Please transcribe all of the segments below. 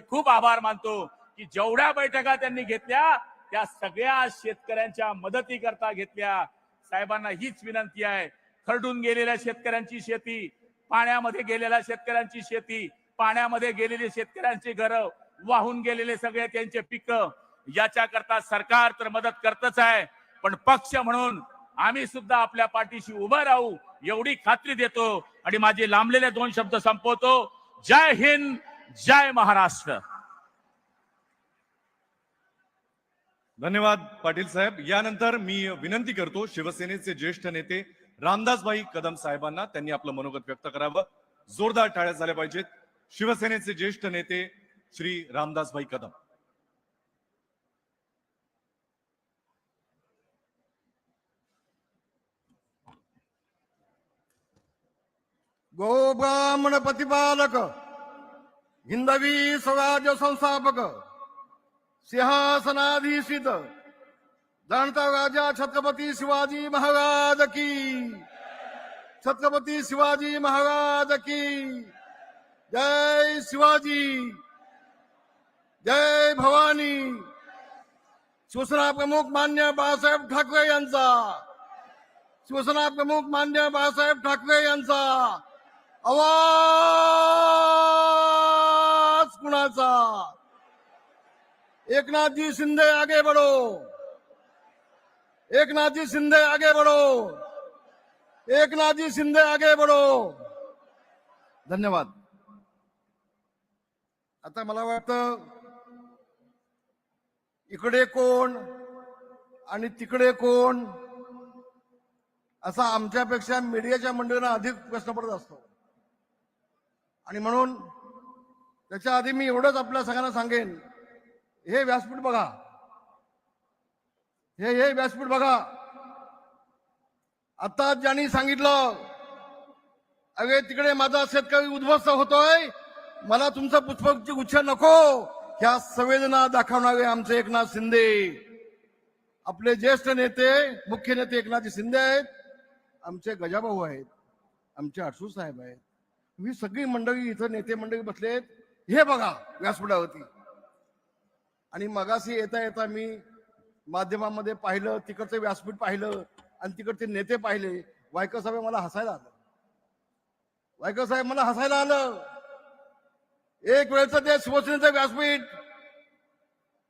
खूप आभार मानतो की जेवढ्या बैठका त्यांनी घेतल्या त्या सगळ्या शेतकऱ्यांच्या मदतीकरता घेतल्या. साहेबांना हीच विनंती आहे. खरडून गेलेल्या शेतकऱ्यांची शेती पाण्यामध्ये गेलेल्या शेतकऱ्यांची शेती पाण्यामध्ये गेलेले शेतकऱ्यांची घरं वाहून गेलेले सगळे त्यांचे पिकं याच्याकरता सरकार तर मदत करतच आहे. पण पक्ष म्हणून आम्ही सुद्धा आपल्या पाठीशी उभं राहू एवढी खात्री देतो. आणि माझे लांबलेले दोन शब्द संपवतो. जय हिंद जय महाराष्ट्र. धन्यवाद पाटील साहेब. यानंतर मी विनंती करतो शिवसेनेचे ज्येष्ठ नेते रामदासभाई कदम साहेबांना त्यांनी आपलं मनोगत व्यक्त करावं. जोरदार टाळ्या झाल्या पाहिजेत. शिवसेनेचे ज्येष्ठ नेते श्री रामदासभाई कदम. गोब्राह्मण प्रतिपालक. हिंदवी स्वराज्य संस्थापक सिंहासनाधीशित जाणता राजा छत्रपती शिवाजी महाराज की. छत्रपती शिवाजी महाराज की. जय शिवाजी जय भवानी. शिवसेना प्रमुख मान्य बाळासाहेब ठाकरे यांचा. शिवसेना प्रमुख मान्य बाळासाहेब ठाकरे यांचा. आवाज! कुणाचा? एकनाथजी शिंदे आगे बढ़ो। एकनाथजी शिंदे आगे बढ़ो। एकनाथजी शिंदे आगे बढ़ो। धन्यवाद। आता मला वाटतं इकडे कोण आणि तिकडे कोण असा आमच्यापेक्षा मीडियाच्या मंडळींना अधिक प्रश्न पडत असतो. आणि म्हणून त्याच्या आधी मी एवढंच आपल्या सगळ्यांना सांगेन. हे व्यासपीठ बघा. हे हे व्यासपीठ बघा. आता ज्यांनी सांगितलं अगे तिकडे माझा शेतकरी उद्ध्वस्त होतोय मला तुमचं पुष्पची गुच्छ नको. ह्या संवेदना दाखवणारे आमचे एकनाथ शिंदे. आपले ज्येष्ठ नेते मुख्य नेते एकनाथ शिंदे आहेत. आमचे गजाभाऊ आहेत. आमचे अडसू साहेब आहेत. ही सगळी मंडळी इथं नेते मंडळी बसलेत. हे बघा व्यासपीठावरती आणि मगाशी येता येता मी माध्यमामध्ये पाहिलं तिकडचं व्यासपीठ पाहिलं आणि तिकडचे नेते पाहिले. वायकर साहेब मला हसायला आलं. वायकर साहेब मला हसायला आलं. एक वेळचं ते शिवसेनेचं व्यासपीठ.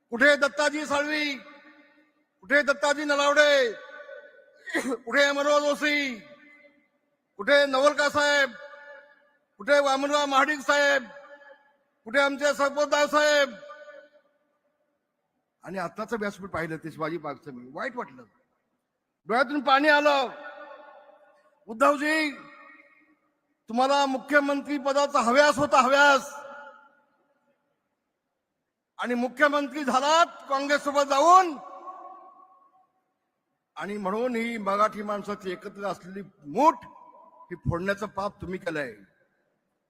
कुठे दत्ताजी साळवी? कुठे दत्ताजी नलावडे? कुठे मनोहर जोशी? कुठे नवलका साहेब? कुठे वामनराव महाडिक साहेब? कुठे आमचे सरपोतदार साहेब आणि आत्ताचं व्यासपीठ पाहिलं ते शिवाजी पार्कचं मी. वाईट वाटलं. डोळ्यातून पाणी आलं. उद्धवजी तुम्हाला मुख्यमंत्री पदाचा हव्यास होता हव्यास. आणि मुख्यमंत्री झालात काँग्रेस सोबत जाऊन. आणि म्हणून ही मराठी माणसाची एकत्र असलेली मूठ ही फोडण्याचं पाप तुम्ही केलंय.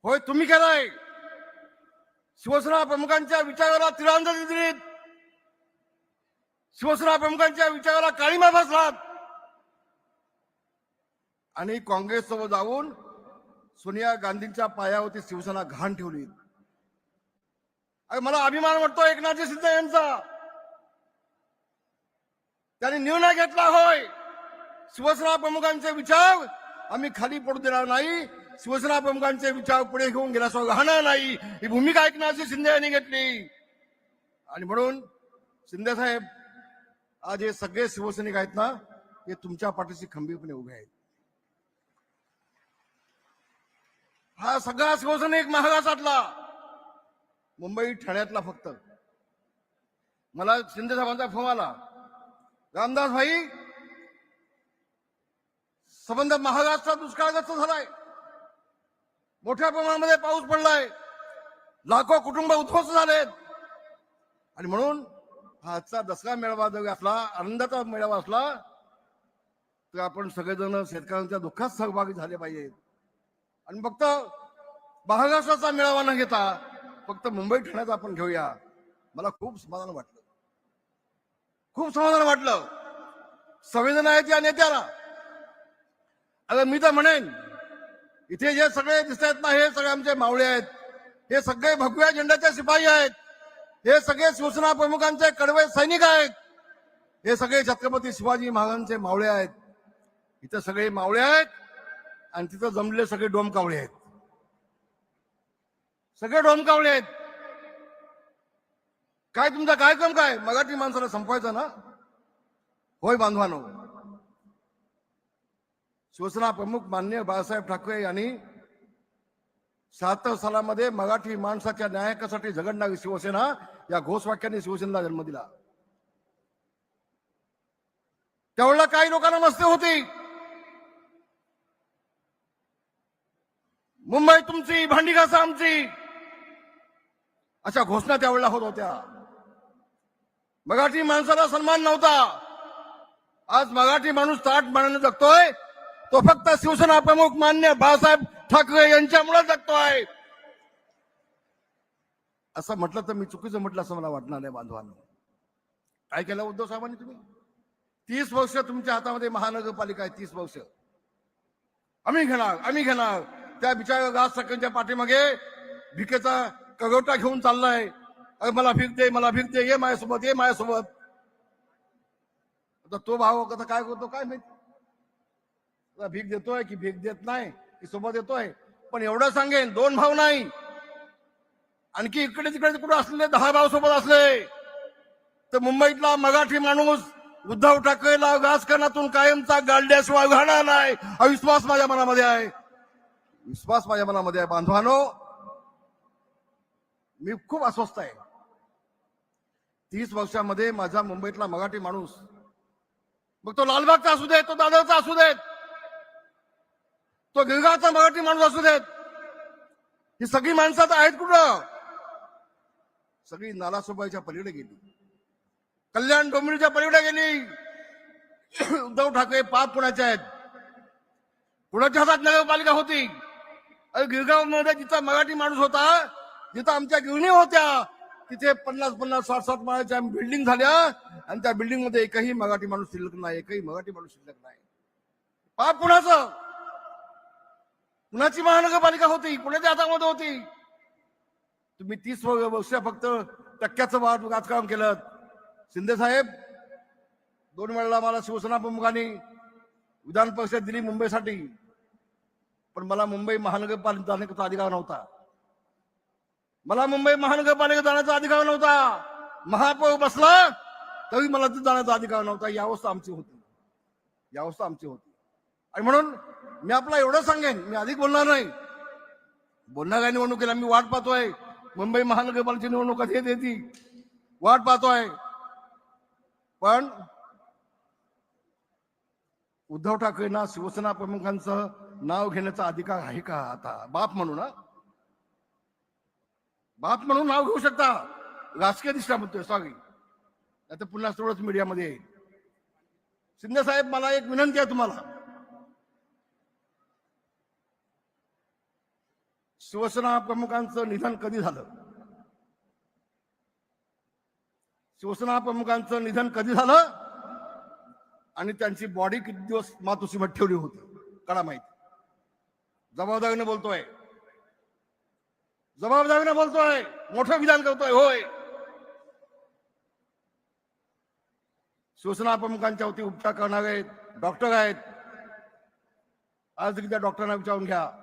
होय तुम्ही केलंय. शिवसेना प्रमुखांच्या विचाराला तिरांजली दिलीत. शिवसेना प्रमुखांच्या विचाराला काळीमा बसलात. आणि काँग्रेस सोबत जाऊन सोनिया गांधींच्या पायावरती शिवसेना घाण ठेवली अरे मला अभिमान वाटतो एकनाथजी शिंदे यांचा. त्यांनी निर्णय घेतला होय. शिवसेना प्रमुखांचे विचार आम्ही खाली पडू देणार नाही. शिवसेना प्रमुखांचे विचार पुढे घेऊन गेल्याशिवाय राहणार नाही. ही भूमिका ऐकण्याची शिंदे यांनी घेतली. आणि म्हणून शिंदे साहेब आज हे सगळे शिवसैनिक आहेत ना हे तुमच्या पाठीशी खंबीरपणे उभे आहेत. हा सगळा शिवसैनिक महाराष्ट्रातला मुंबई ठाण्यातला फक्त. मला शिंदे साहेबांचा फोन आला. रामदास भाई संबंध महाराष्ट्रात दुष्काळग्रस्त झालाय. मोठ्या प्रमाणामध्ये पाऊस पडलाय. लाखो कुटुंब उद्ध्वस्त झालेत. आणि म्हणून हा आजचा दसरा मेळावा जर असला आनंदाचा मेळावा असला तर आपण सगळेजण शेतकऱ्यांच्या दुःखात सहभागी झाले पाहिजेत. आणि फक्त महाराष्ट्राचा मेळावा न घेता फक्त मुंबई ठाण्याचा आपण घेऊया. मला खूप समाधान वाटलं. खूप समाधान वाटलं. संवेदना आहे त्या नेत्याला. अरे मी तर म्हणेन इथे जे सगळे दिसत आहेत ना हे सगळे आमचे मावळे आहेत. हे सगळे भगव्या झेंड्याचे शिपाई आहेत. हे सगळे शिवसेना प्रमुखांचे कडवे सैनिक आहेत. हे सगळे छत्रपती शिवाजी महाराजांचे मावळे आहेत. इथं सगळे मावळे आहेत आणि तिथं जमलेले सगळे डोमकावळे आहेत. सगळे डोमकावळे आहेत. काय तुमचा कार्यक्रम काय? मराठी माणसाला संपवायचा ना? होय बांधवानो. शिवसेना प्रमुख मान्य बाळासाहेब ठाकरे यांनी शहात्तर सालामध्ये मराठी माणसाच्या न्यायकासाठी झगडणारी शिवसेना या घोषवाक्याने शिवसेनेला जन्म दिला. त्यावेळेला काही लोकांना मस्ती होती. मुंबई तुमची भांडी घासा आमची. अशा घोषणा त्यावेळेला होत होत्या. मराठी माणसाला सन्मान नव्हता. आज मराठी माणूस ताट मानाने जगतोय. तो फक्त शिवसेना प्रमुख मान्य बाळासाहेब ठाकरे यांच्यामुळे जगतोय असं म्हटलं तर मी चुकीचं म्हटलं असं मला वाटणार नाही बांधवांना. काय केलं उद्धव साहेबांनी तुम्ही? तीस वर्ष तुमच्या हातामध्ये महानगरपालिका आहे तीस वर्ष. आम्ही घेणार आम्ही घेणार. त्या बिचार राज ठाकरेंच्या पाठीमागे भिकेचा कगवटा घेऊन चाललाय. अरे मला भीक दे मला भीक दे ये माझ्यासोबत ये माझ्यासोबत. आता तो भाव आता काय करतो काय माहिती? भीक देतोय की भीक देत नाही की सोबत येतोय पण एवढं सांगेन दोन भाव नाही. आणखी इकडे तिकडे कुठे असलेले दहा भाव सोबत असले तर मुंबईतला मराठी माणूस उद्धव ठाकरेला राजकारणातून कायमचा गाडल्याशिवाय घाणार नाही. अविश्वास माझ्या मनामध्ये आहे. विश्वास माझ्या मनामध्ये आहे बांधवानो. मी खूप अस्वस्थ आहे. तीस वर्षामध्ये माझा मुंबईतला मराठी माणूस मग तो लालबागचा असू देत तो दादरचा असू देत तो गिरगावचा मराठी माणूस असू देत. ही सगळी माणसं आता आहेत कुठं? सगळी नालासोबाईच्या पलीकडे गेली. कल्याण डोंबिवलीच्या पलीकडे गेली. उद्धव ठाकरे पाप कुणाचे आहेत. पुण्याच्या हातात नगरपालिका होती. अरे गिरगावमध्ये जिथं मराठी माणूस होता जिथं आमच्या गिरणी होत्या तिथे पन्नास पन्नास साठ साठ माळ्याच्या बिल्डिंग झाल्या. आणि त्या बिल्डिंगमध्ये एकही मराठी माणूस शिल्लक नाही एकही मराठी माणूस शिल्लक नाही. पाप पुण्याचं. पुण्याची महानगरपालिका होती? कुणाच्या हातामध्ये होती? तुम्ही तीस वर्ष फक्त टक्क्याचं वाद राजकारण केलं. शिंदे साहेब दोन वेळेला मला शिवसेना प्रमुखांनी विधान परिषद दिली मुंबईसाठी. पण मला मुंबई महानगरपालिका जाण्याचा अधिकार नव्हता. मला मुंबई महानगरपालिका जाण्याचा अधिकार नव्हता. महापौर बसला तरी मला तिथे जाण्याचा अधिकार नव्हता. ही अवस्था आमची होती. ही अवस्था आमची होती. आणि म्हणून मी आपला एवढं सांगेन मी अधिक बोलणार नाही. बोलणाऱ्या निवडणुकीला मी वाट पाहतोय. मुंबई महानगरपालिकेची निवडणूक कधी येते ती? वाट पाहतोय. पण उद्धव ठाकरेंना शिवसेना प्रमुखांचं नाव घेण्याचा अधिकार आहे का आता? बाप म्हणून ना बाप म्हणून नाव घेऊ शकता. राजकीय दिशा म्हणतोय सॉरी आता पुन्हा तेवढंच मीडियामध्ये येईल. शिंदे साहेब मला एक विनंती आहे तुम्हाला. शिवसेना प्रमुखांचं निधन कधी झालं? शिवसेना प्रमुखांचं निधन कधी झालं? आणि त्यांची बॉडी किती दिवस मातोश्रीमध्ये ठेवली होती? कळा माहिती. जबाबदारीने बोलतोय. जबाबदारीने बोलतोय. मोठं विधान करतोय होय. शिवसेना प्रमुखांच्या वती उपचार करणारे डॉक्टर आहेत. आज देखील त्या डॉक्टरांना विचारून घ्या.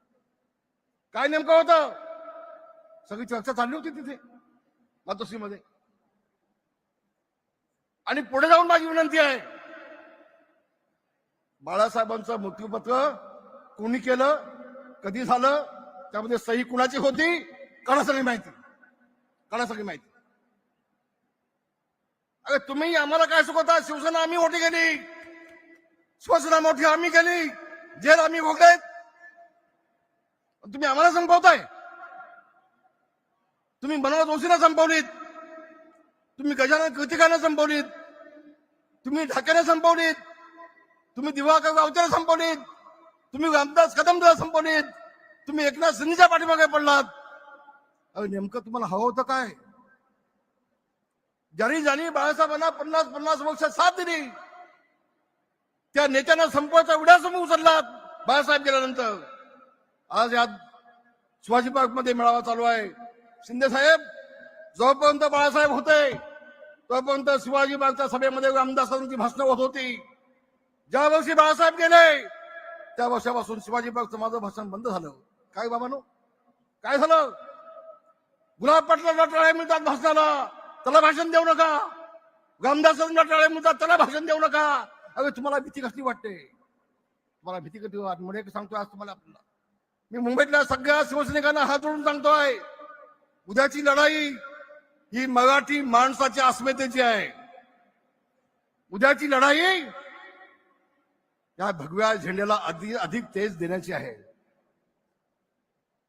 काय नेमकं होतं? सगळी चर्चा चालली होती तिथे मातोश्रीमध्ये. आणि पुढे जाऊन माझी विनंती आहे बाळासाहेबांचं मृत्यूपत्र कोणी केलं कधी झालं त्यामध्ये सही कुणाची होती कणा सगळी माहिती. कणा सगळी माहिती. अरे तुम्ही आम्हाला काय शिकवता शिवसेना आम्ही मोठी केली शिवसेना मोठी आम्ही केली जेल आम्ही भोगलेत. तुम्ही आम्हाला संपवताय. तुम्ही मनोहर जोशीला संपवलीत. तुम्ही गजानन कृतिकांना संपवलीत. तुम्ही ढाकेने संपवलीत. तुम्ही दिवाकर गावतेला संपवलीत. तुम्ही रामदास कदमला संपवलीत. तुम्ही एकनाथ शिंदेच्या पाठीमागे पडलात. अरे नेमकं तुम्हाला हवं होतं काय? ज्यांनी ज्यांनी बाळासाहेबांना पन्नास पन्नास वर्ष साथ दिली त्या नेत्यांना संपवायचा उड्यासमोर उचललात बाळासाहेब गेल्यानंतर. आज यात शिवाजी पार्कमध्ये मेळावा चालू आहे. शिंदे साहेब जोपर्यंत बाळासाहेब होते तोपर्यंत शिवाजी पार्कच्या सभेमध्ये रामदासांची भाषणं होत होती. ज्या वर्षी बाळासाहेब गेले त्या वर्षापासून शिवाजी पार्कचं माझं भाषण बंद झालं. काय बाबानो? काय झालं? गुलाब पाटला टाळे मिळतात भाषणाला त्याला भाषण देऊ नका. रामदासांना टाळे मिळतात त्याला भाषण देऊ नका. अरे तुम्हाला भीती कसली वाटते? तुम्हाला भीती कधी वाटते? म्हणजे सांगतोय आज तुम्हाला आपल्याला मी मुंबईतल्या सगळ्या शिवसैनिकांना हात जोडून सांगतोय उद्याची लढाई ही मराठी माणसाच्या अस्मितेची आहे. उद्याची लढाई या भगव्या झेंड्याला अधिक अधिक तेज देण्याची आहे.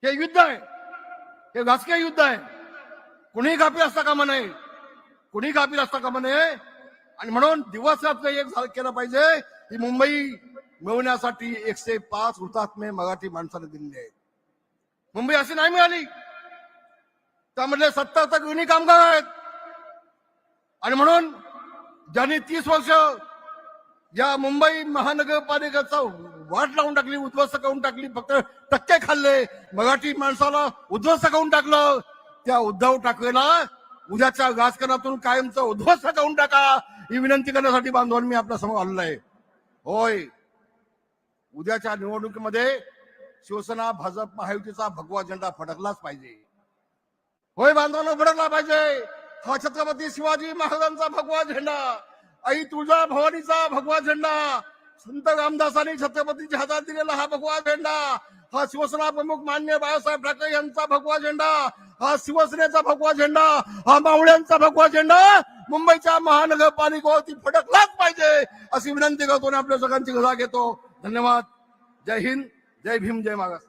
हे युद्ध आहे. हे राजकीय युद्ध आहे. कुणीही कापी असता कामा नये. कुणी कापी असता कामा नये. आणि म्हणून दिवस रात्र एक केलं पाहिजे. ही मुंबई मिळवण्यासाठी एकशे पाच हुतात्मे मराठी माणसाने दिलेले आहेत. मुंबई अशी नाही मिळाली. त्यामधले सत्तर तक युनी कामगार आहेत. आणि म्हणून ज्यांनी तीस वर्ष या मुंबई महानगरपालिकेचा वाट लावून टाकली उद्ध्वस्त करून टाकली फक्त टक्के खाल्ले मराठी माणसाला उद्ध्वस्त करून टाकलं त्या उद्धव ठाकरेला उद्याच्या राजकारणातून कायमचं उद्ध्वस्त करून टाका ही विनंती करण्यासाठी बांधवांनी मी आपल्यासमोर आलेलो आहे. होय. उद्याच्या निवडणुकीमध्ये शिवसेना भाजप महायुतीचा भगवा झेंडा फडकलाच पाहिजे. होय बांधवांना फडकला पाहिजे. हा छत्रपती शिवाजी महाराजांचा भगवा झेंडा आई तुळजा भवानीचा भगवा झेंडा संत रामदासांनी छत्रपतीच्या हातात दिलेला हा भगवा झेंडा हा शिवसेना प्रमुख मान्य बाळासाहेब ठाकरे यांचा भगवा झेंडा हा शिवसेनेचा भगवा झेंडा हा मावळ्यांचा भगवा झेंडा मुंबईच्या महानगरपालिकेवरती फडकलाच पाहिजे अशी विनंती करतो आणि आपल्या सगळ्यांची गजा घेतो. धन्यवाद. जय हिंद जय भीम जय मागास